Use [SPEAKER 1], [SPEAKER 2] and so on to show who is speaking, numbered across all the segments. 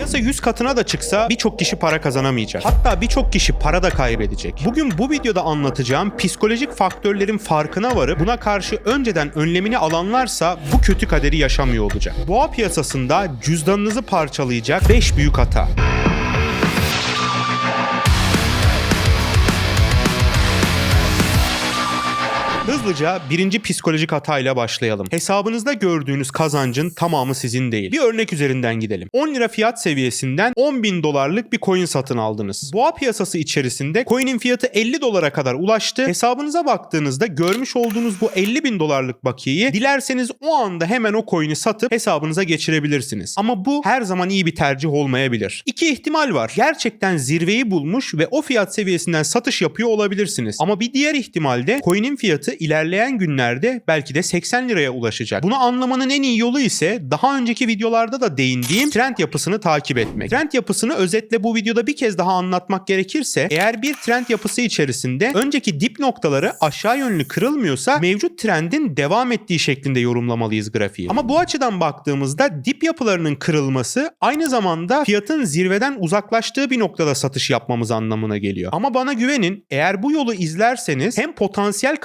[SPEAKER 1] Piyasa 100 katına da çıksa birçok kişi para kazanamayacak. Hatta birçok kişi para da kaybedecek. Bugün bu videoda anlatacağım psikolojik faktörlerin farkına varıp buna karşı önceden önlemini alanlarsa bu kötü kaderi yaşamıyor olacak. Boğa piyasasında cüzdanınızı parçalayacak 5 büyük hata. Hızlıca birinci psikolojik hatayla başlayalım. Hesabınızda gördüğünüz kazancın tamamı sizin değil. Bir örnek üzerinden gidelim. 10 lira fiyat seviyesinden 10 bin dolarlık bir coin satın aldınız. Boğa piyasası içerisinde coin'in fiyatı 50 dolara kadar ulaştı. Hesabınıza baktığınızda görmüş olduğunuz bu 50 bin dolarlık bakiyeyi dilerseniz o anda hemen o coin'i satıp hesabınıza geçirebilirsiniz. Ama bu her zaman iyi bir tercih olmayabilir. İki ihtimal var. Gerçekten zirveyi bulmuş ve o fiyat seviyesinden satış yapıyor olabilirsiniz. Ama bir diğer ihtimalde coin'in fiyatı ilerleyen günlerde belki de 80 liraya ulaşacak. Bunu anlamanın en iyi yolu ise daha önceki videolarda da değindiğim trend yapısını takip etmek. Trend yapısını özetle bu videoda bir kez daha anlatmak gerekirse eğer bir trend yapısı içerisinde önceki dip noktaları aşağı yönlü kırılmıyorsa mevcut trendin devam ettiği şeklinde yorumlamalıyız grafiği. Ama bu açıdan baktığımızda dip yapılarının kırılması aynı zamanda fiyatın zirveden uzaklaştığı bir noktada satış yapmamız anlamına geliyor. Ama bana güvenin eğer bu yolu izlerseniz hem potansiyel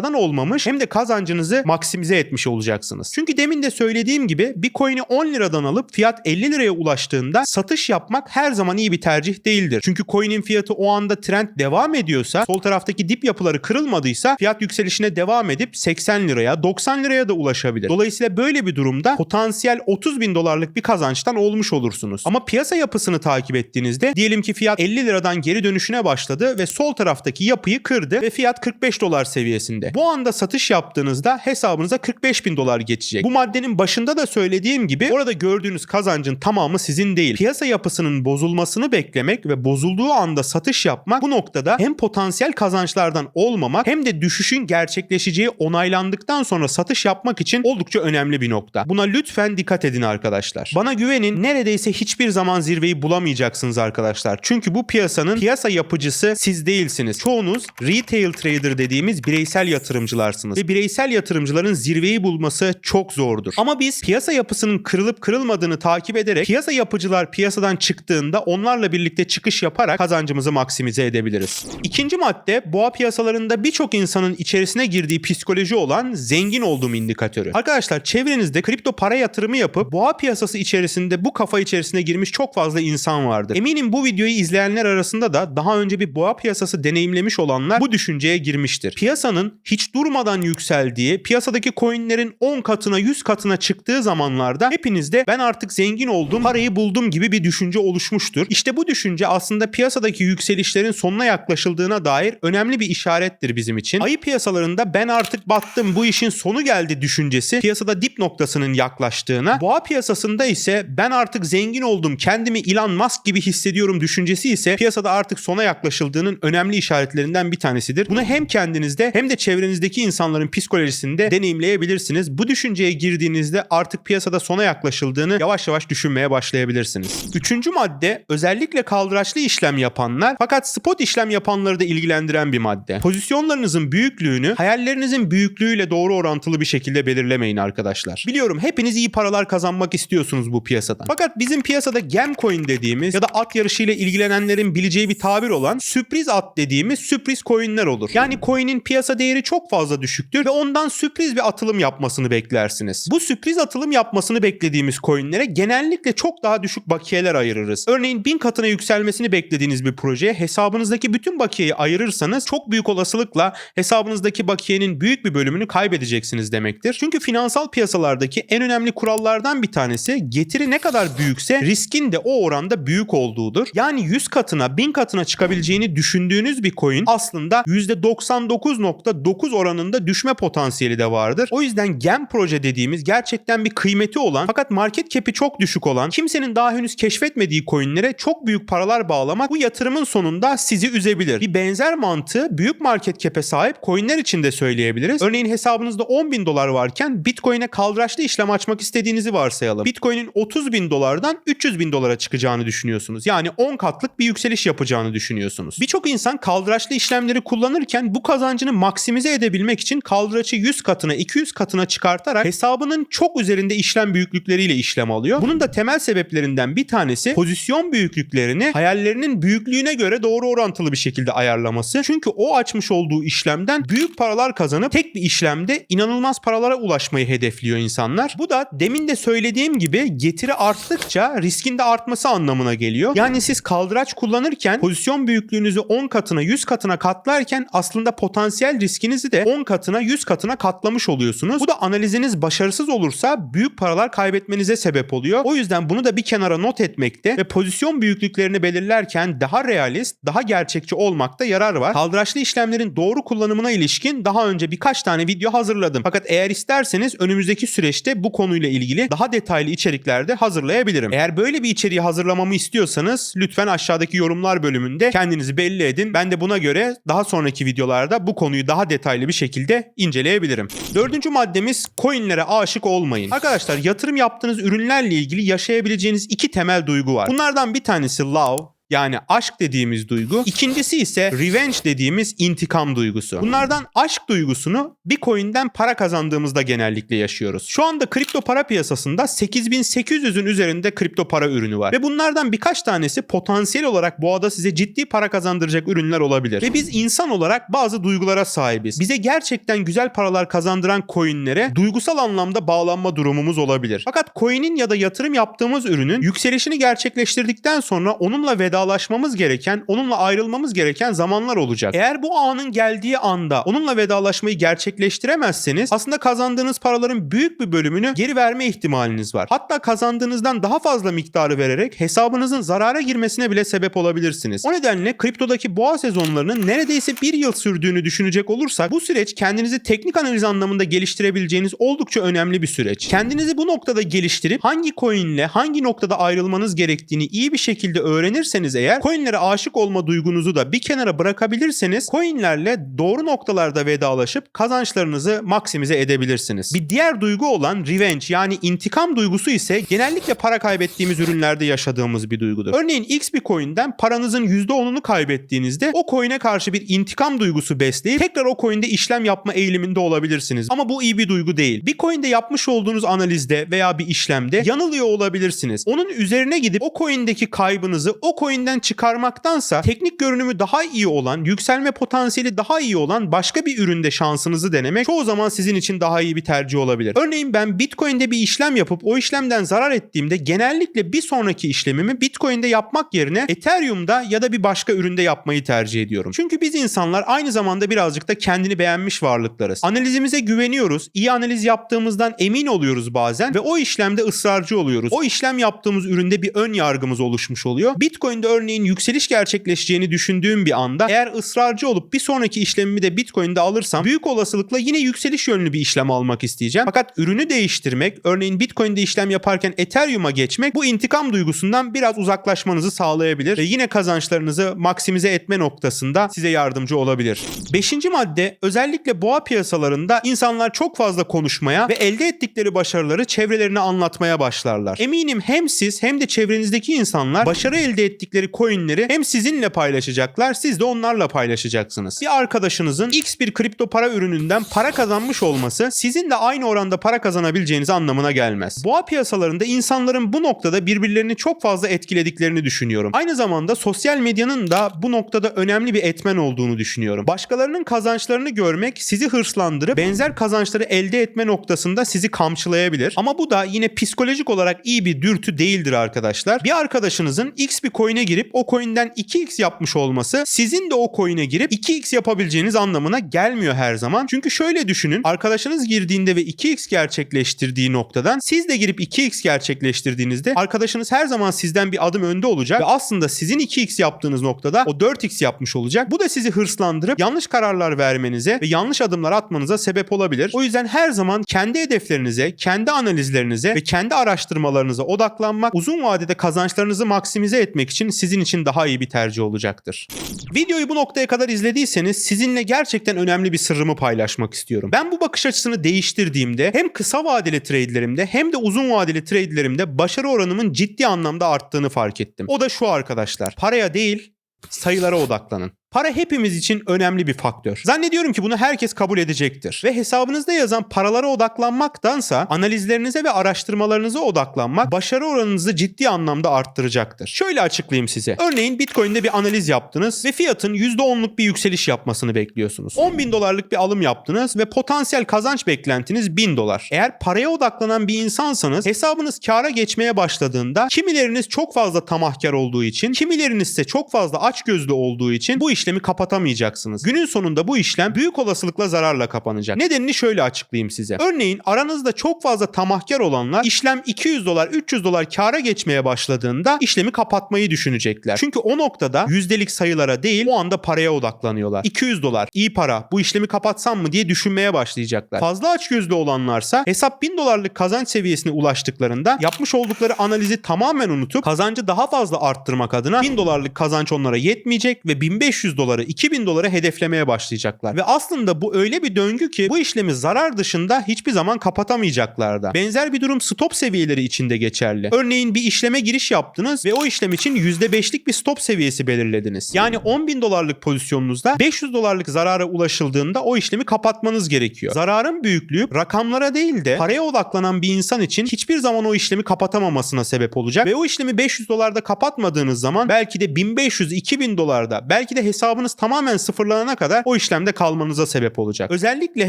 [SPEAKER 1] kazançlardan olmamış hem de kazancınızı maksimize etmiş olacaksınız. Çünkü demin de söylediğim gibi bir coin'i 10 liradan alıp fiyat 50 liraya ulaştığında satış yapmak her zaman iyi bir tercih değildir. Çünkü coin'in fiyatı o anda trend devam ediyorsa, sol taraftaki dip yapıları kırılmadıysa fiyat yükselişine devam edip 80 liraya, 90 liraya da ulaşabilir. Dolayısıyla böyle bir durumda potansiyel 30 bin dolarlık bir kazançtan olmuş olursunuz. Ama piyasa yapısını takip ettiğinizde diyelim ki fiyat 50 liradan geri dönüşüne başladı ve sol taraftaki yapıyı kırdı ve fiyat 45 dolar seviyesinde. Bu anda satış yaptığınızda hesabınıza 45 bin dolar geçecek. Bu maddenin başında da söylediğim gibi orada gördüğünüz kazancın tamamı sizin değil. Piyasa yapısının bozulmasını beklemek ve bozulduğu anda satış yapmak bu noktada hem potansiyel kazançlardan olmamak hem de düşüşün gerçekleşeceği onaylandıktan sonra satış yapmak için oldukça önemli bir nokta. Buna lütfen dikkat edin arkadaşlar. Bana güvenin neredeyse hiçbir zaman zirveyi bulamayacaksınız arkadaşlar. Çünkü bu piyasanın piyasa yapıcısı siz değilsiniz. Çoğunuz retail trader dediğimiz bireysel yatırımcılarsınız. Ve bireysel yatırımcıların zirveyi bulması çok zordur. Ama biz piyasa yapısının kırılıp kırılmadığını takip ederek piyasa yapıcılar piyasadan çıktığında onlarla birlikte çıkış yaparak kazancımızı maksimize edebiliriz. İkinci madde boğa piyasalarında birçok insanın içerisine girdiği psikoloji olan zengin olduğum indikatörü. Arkadaşlar çevrenizde kripto para yatırımı yapıp boğa piyasası içerisinde bu kafa içerisine girmiş çok fazla insan vardır. Eminim bu videoyu izleyenler arasında da daha önce bir boğa piyasası deneyimlemiş olanlar bu düşünceye girmiştir. Piyasanın hiç durmadan yükseldiği, piyasadaki coinlerin 10 katına 100 katına çıktığı zamanlarda hepinizde ben artık zengin oldum, parayı buldum gibi bir düşünce oluşmuştur. İşte bu düşünce aslında piyasadaki yükselişlerin sonuna yaklaşıldığına dair önemli bir işarettir bizim için. Ayı piyasalarında ben artık battım, bu işin sonu geldi düşüncesi piyasada dip noktasının yaklaştığına, boğa piyasasında ise ben artık zengin oldum, kendimi Elon Musk gibi hissediyorum düşüncesi ise piyasada artık sona yaklaşıldığının önemli işaretlerinden bir tanesidir. Bunu hem kendinizde hem de çevrenizdeki insanların psikolojisinde deneyimleyebilirsiniz. Bu düşünceye girdiğinizde artık piyasada sona yaklaşıldığını yavaş yavaş düşünmeye başlayabilirsiniz. Üçüncü madde özellikle kaldıraçlı işlem yapanlar fakat spot işlem yapanları da ilgilendiren bir madde. Pozisyonlarınızın büyüklüğünü hayallerinizin büyüklüğüyle doğru orantılı bir şekilde belirlemeyin arkadaşlar. Biliyorum hepiniz iyi paralar kazanmak istiyorsunuz bu piyasadan. Fakat bizim piyasada gem coin dediğimiz ya da at yarışıyla ilgilenenlerin bileceği bir tabir olan sürpriz at dediğimiz sürpriz coinler olur. Yani coin'in piyasa değeri çok fazla düşüktür ve ondan sürpriz bir atılım yapmasını beklersiniz. Bu sürpriz atılım yapmasını beklediğimiz coinlere genellikle çok daha düşük bakiyeler ayırırız. Örneğin 1000 katına yükselmesini beklediğiniz bir projeye hesabınızdaki bütün bakiyeyi ayırırsanız çok büyük olasılıkla hesabınızdaki bakiyenin büyük bir bölümünü kaybedeceksiniz demektir. Çünkü finansal piyasalardaki en önemli kurallardan bir tanesi getiri ne kadar büyükse riskin de o oranda büyük olduğudur. Yani 100 katına 1000 katına çıkabileceğini düşündüğünüz bir coin aslında %99.9 oranında düşme potansiyeli de vardır. O yüzden gem proje dediğimiz gerçekten bir kıymeti olan fakat market cap'i çok düşük olan kimsenin daha henüz keşfetmediği coinlere çok büyük paralar bağlamak bu yatırımın sonunda sizi üzebilir. Bir benzer mantığı büyük market cap'e sahip coinler için de söyleyebiliriz. Örneğin hesabınızda 10 bin dolar varken Bitcoin'e kaldıraçlı işlem açmak istediğinizi varsayalım. Bitcoin'in 30 bin dolardan 300 bin dolara çıkacağını düşünüyorsunuz. Yani 10 katlık bir yükseliş yapacağını düşünüyorsunuz. Birçok insan kaldıraçlı işlemleri kullanırken bu kazancını maksimize maksimize edebilmek için kaldıraçı 100 katına 200 katına çıkartarak hesabının çok üzerinde işlem büyüklükleriyle işlem alıyor. Bunun da temel sebeplerinden bir tanesi pozisyon büyüklüklerini hayallerinin büyüklüğüne göre doğru orantılı bir şekilde ayarlaması. Çünkü o açmış olduğu işlemden büyük paralar kazanıp tek bir işlemde inanılmaz paralara ulaşmayı hedefliyor insanlar. Bu da demin de söylediğim gibi getiri arttıkça riskin de artması anlamına geliyor. Yani siz kaldıraç kullanırken pozisyon büyüklüğünüzü 10 katına 100 katına katlarken aslında potansiyel riskinizi de 10 katına 100 katına katlamış oluyorsunuz. Bu da analiziniz başarısız olursa büyük paralar kaybetmenize sebep oluyor. O yüzden bunu da bir kenara not etmekte ve pozisyon büyüklüklerini belirlerken daha realist, daha gerçekçi olmakta yarar var. Kaldıraçlı işlemlerin doğru kullanımına ilişkin daha önce birkaç tane video hazırladım. Fakat eğer isterseniz önümüzdeki süreçte bu konuyla ilgili daha detaylı içeriklerde hazırlayabilirim. Eğer böyle bir içeriği hazırlamamı istiyorsanız lütfen aşağıdaki yorumlar bölümünde kendinizi belli edin. Ben de buna göre daha sonraki videolarda bu konuyu daha detaylı bir şekilde inceleyebilirim. Dördüncü maddemiz coinlere aşık olmayın. Arkadaşlar yatırım yaptığınız ürünlerle ilgili yaşayabileceğiniz iki temel duygu var. Bunlardan bir tanesi love, yani aşk dediğimiz duygu. İkincisi ise revenge dediğimiz intikam duygusu. Bunlardan aşk duygusunu bir coin'den para kazandığımızda genellikle yaşıyoruz. Şu anda kripto para piyasasında 8800'ün üzerinde kripto para ürünü var. Ve bunlardan birkaç tanesi potansiyel olarak boğada size ciddi para kazandıracak ürünler olabilir. Ve biz insan olarak bazı duygulara sahibiz. Bize gerçekten güzel paralar kazandıran coin'lere duygusal anlamda bağlanma durumumuz olabilir. Fakat coin'in ya da yatırım yaptığımız ürünün yükselişini gerçekleştirdikten sonra onunla vedalaşmamız gereken, onunla ayrılmamız gereken zamanlar olacak. Eğer bu anın geldiği anda onunla vedalaşmayı gerçekleştiremezseniz aslında kazandığınız paraların büyük bir bölümünü geri verme ihtimaliniz var. Hatta kazandığınızdan daha fazla miktarı vererek hesabınızın zarara girmesine bile sebep olabilirsiniz. O nedenle kriptodaki boğa sezonlarının neredeyse bir yıl sürdüğünü düşünecek olursak bu süreç kendinizi teknik analiz anlamında geliştirebileceğiniz oldukça önemli bir süreç. Kendinizi bu noktada geliştirip hangi coinle hangi noktada ayrılmanız gerektiğini iyi bir şekilde öğrenirseniz eğer coinlere aşık olma duygunuzu da bir kenara bırakabilirseniz coinlerle doğru noktalarda vedalaşıp kazançlarınızı maksimize edebilirsiniz. Bir diğer duygu olan revenge yani intikam duygusu ise genellikle para kaybettiğimiz ürünlerde yaşadığımız bir duygudur. Örneğin X bir coin'den paranızın %10'unu kaybettiğinizde o coin'e karşı bir intikam duygusu besleyip tekrar o coin'de işlem yapma eğiliminde olabilirsiniz. Ama bu iyi bir duygu değil. Bir coin'de yapmış olduğunuz analizde veya bir işlemde yanılıyor olabilirsiniz. Onun üzerine gidip o coin'deki kaybınızı o coin'den çıkarmaktansa teknik görünümü daha iyi olan, yükselme potansiyeli daha iyi olan başka bir üründe şansınızı denemek çoğu zaman sizin için daha iyi bir tercih olabilir. Örneğin ben Bitcoin'de bir işlem yapıp o işlemden zarar ettiğimde genellikle bir sonraki işlemimi Bitcoin'de yapmak yerine Ethereum'da ya da bir başka üründe yapmayı tercih ediyorum. Çünkü biz insanlar aynı zamanda birazcık da kendini beğenmiş varlıklarız. Analizimize güveniyoruz. iyi analiz yaptığımızdan emin oluyoruz bazen ve o işlemde ısrarcı oluyoruz. O işlem yaptığımız üründe bir ön yargımız oluşmuş oluyor. Bitcoin'de örneğin yükseliş gerçekleşeceğini düşündüğüm bir anda eğer ısrarcı olup bir sonraki işlemimi de Bitcoin'de alırsam büyük olasılıkla yine yükseliş yönlü bir işlem almak isteyeceğim. Fakat ürünü değiştirmek, örneğin Bitcoin'de işlem yaparken Ethereum'a geçmek bu intikam duygusundan biraz uzaklaşmanızı sağlayabilir ve yine kazançlarınızı maksimize etme noktasında size yardımcı olabilir. Beşinci madde özellikle boğa piyasalarında insanlar çok fazla konuşmaya ve elde ettikleri başarıları çevrelerine anlatmaya başlarlar. Eminim hem siz hem de çevrenizdeki insanlar başarı elde ettikleri coinleri hem sizinle paylaşacaklar siz de onlarla paylaşacaksınız. Bir arkadaşınızın X bir kripto para ürününden para kazanmış olması sizin de aynı oranda para kazanabileceğiniz anlamına gelmez. Boğa piyasalarında insanların bu noktada birbirlerini çok fazla etkilediklerini düşünüyorum. Aynı zamanda sosyal medyanın da bu noktada önemli bir etmen olduğunu düşünüyorum. Başkalarının kazançlarını görmek sizi hırslandırıp benzer kazançları elde etme noktasında sizi kamçılayabilir. Ama bu da yine psikolojik olarak iyi bir dürtü değildir arkadaşlar. Bir arkadaşınızın X bir coin'e girip o coin'den 2x yapmış olması sizin de o coin'e girip 2x yapabileceğiniz anlamına gelmiyor her zaman. Çünkü şöyle düşünün. Arkadaşınız girdiğinde ve 2x gerçekleştirdiği noktadan siz de girip 2x gerçekleştirdiğinizde arkadaşınız her zaman sizden bir adım önde olacak ve aslında sizin 2x yaptığınız noktada o 4x yapmış olacak. Bu da sizi hırslandırıp yanlış kararlar vermenize ve yanlış adımlar atmanıza sebep olabilir. O yüzden her zaman kendi hedeflerinize, kendi analizlerinize ve kendi araştırmalarınıza odaklanmak uzun vadede kazançlarınızı maksimize etmek için sizin için daha iyi bir tercih olacaktır. Videoyu bu noktaya kadar izlediyseniz sizinle gerçekten önemli bir sırrımı paylaşmak istiyorum. Ben bu bakış açısını değiştirdiğimde hem kısa vadeli trade'lerimde hem de uzun vadeli trade'lerimde başarı oranımın ciddi anlamda arttığını fark ettim. O da şu arkadaşlar. Paraya değil sayılara odaklanın. Para hepimiz için önemli bir faktör. Zannediyorum ki bunu herkes kabul edecektir. Ve hesabınızda yazan paralara odaklanmaktansa analizlerinize ve araştırmalarınıza odaklanmak başarı oranınızı ciddi anlamda arttıracaktır. Şöyle açıklayayım size. Örneğin Bitcoin'de bir analiz yaptınız ve fiyatın %10'luk bir yükseliş yapmasını bekliyorsunuz. 10 bin dolarlık bir alım yaptınız ve potansiyel kazanç beklentiniz 1000 dolar. Eğer paraya odaklanan bir insansanız hesabınız kâra geçmeye başladığında kimileriniz çok fazla tamahkar olduğu için, kimileriniz ise çok fazla açgözlü olduğu için bu işlemi kapatamayacaksınız. Günün sonunda bu işlem büyük olasılıkla zararla kapanacak. Nedenini şöyle açıklayayım size. Örneğin aranızda çok fazla tamahkar olanlar işlem 200 dolar, 300 dolar kâra geçmeye başladığında işlemi kapatmayı düşünecekler. Çünkü o noktada yüzdelik sayılara değil o anda paraya odaklanıyorlar. 200 dolar iyi para bu işlemi kapatsam mı diye düşünmeye başlayacaklar. Fazla açgözlü olanlarsa hesap 1000 dolarlık kazanç seviyesine ulaştıklarında yapmış oldukları analizi tamamen unutup kazancı daha fazla arttırmak adına 1000 dolarlık kazanç onlara yetmeyecek ve 1500 doları 2000 dolara hedeflemeye başlayacaklar. Ve aslında bu öyle bir döngü ki bu işlemi zarar dışında hiçbir zaman kapatamayacaklar da. Benzer bir durum stop seviyeleri içinde geçerli. Örneğin bir işleme giriş yaptınız ve o işlem için %5'lik bir stop seviyesi belirlediniz. Yani 10 bin dolarlık pozisyonunuzda 500 dolarlık zarara ulaşıldığında o işlemi kapatmanız gerekiyor. Zararın büyüklüğü rakamlara değil de paraya odaklanan bir insan için hiçbir zaman o işlemi kapatamamasına sebep olacak ve o işlemi 500 dolarda kapatmadığınız zaman belki de 1500-2000 dolarda belki de hesabınız tamamen sıfırlanana kadar o işlemde kalmanıza sebep olacak. Özellikle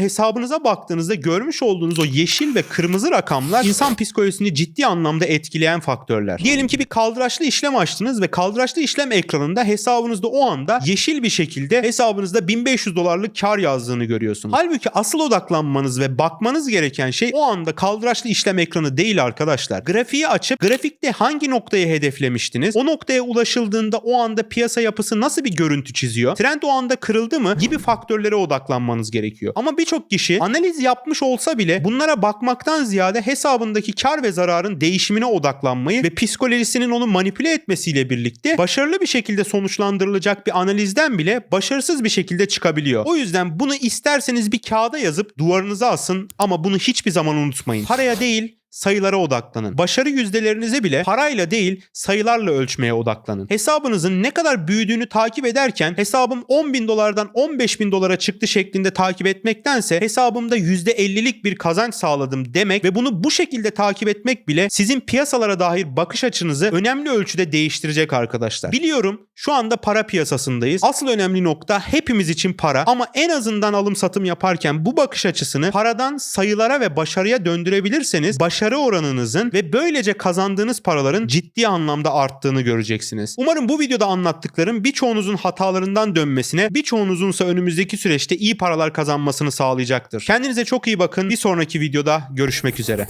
[SPEAKER 1] hesabınıza baktığınızda görmüş olduğunuz o yeşil ve kırmızı rakamlar insan psikolojisini ciddi anlamda etkileyen faktörler. Diyelim ki bir kaldıraçlı işlem açtınız ve kaldıraçlı işlem ekranında hesabınızda o anda yeşil bir şekilde hesabınızda 1500 dolarlık kar yazdığını görüyorsunuz. Halbuki asıl odaklanmanız ve bakmanız gereken şey o anda kaldıraçlı işlem ekranı değil arkadaşlar. Grafiği açıp grafikte hangi noktaya hedeflemiştiniz? O noktaya ulaşıldığında o anda piyasa yapısı nasıl bir görüntü çiziyor? Trend o anda kırıldı mı? Gibi faktörlere odaklanmanız gerekiyor. Ama birçok kişi analiz yapmış olsa bile bunlara bakmaktan ziyade hesabındaki kar ve zararın değişimine odaklanmayı ve psikolojisinin onu manipüle etmesiyle birlikte başarılı bir şekilde sonuçlandırılacak bir analizden bile başarısız bir şekilde çıkabiliyor. O yüzden bunu isterseniz bir kağıda yazıp duvarınıza asın ama bunu hiçbir zaman unutmayın. Paraya değil sayılara odaklanın. Başarı yüzdelerinizi bile parayla değil sayılarla ölçmeye odaklanın. Hesabınızın ne kadar büyüdüğünü takip ederken hesabım 10 bin dolardan 15 bin dolara çıktı şeklinde takip etmektense hesabımda %50'lik bir kazanç sağladım demek ve bunu bu şekilde takip etmek bile sizin piyasalara dair bakış açınızı önemli ölçüde değiştirecek arkadaşlar. Biliyorum şu anda para piyasasındayız. Asıl önemli nokta hepimiz için para ama en azından alım satım yaparken bu bakış açısını paradan sayılara ve başarıya döndürebilirseniz başarı oranınızın ve böylece kazandığınız paraların ciddi anlamda arttığını göreceksiniz. Umarım bu videoda anlattıklarım birçoğunuzun hatalarından dönmesine, birçoğunuzunsa önümüzdeki süreçte iyi paralar kazanmasını sağlayacaktır. Kendinize çok iyi bakın. Bir sonraki videoda görüşmek üzere.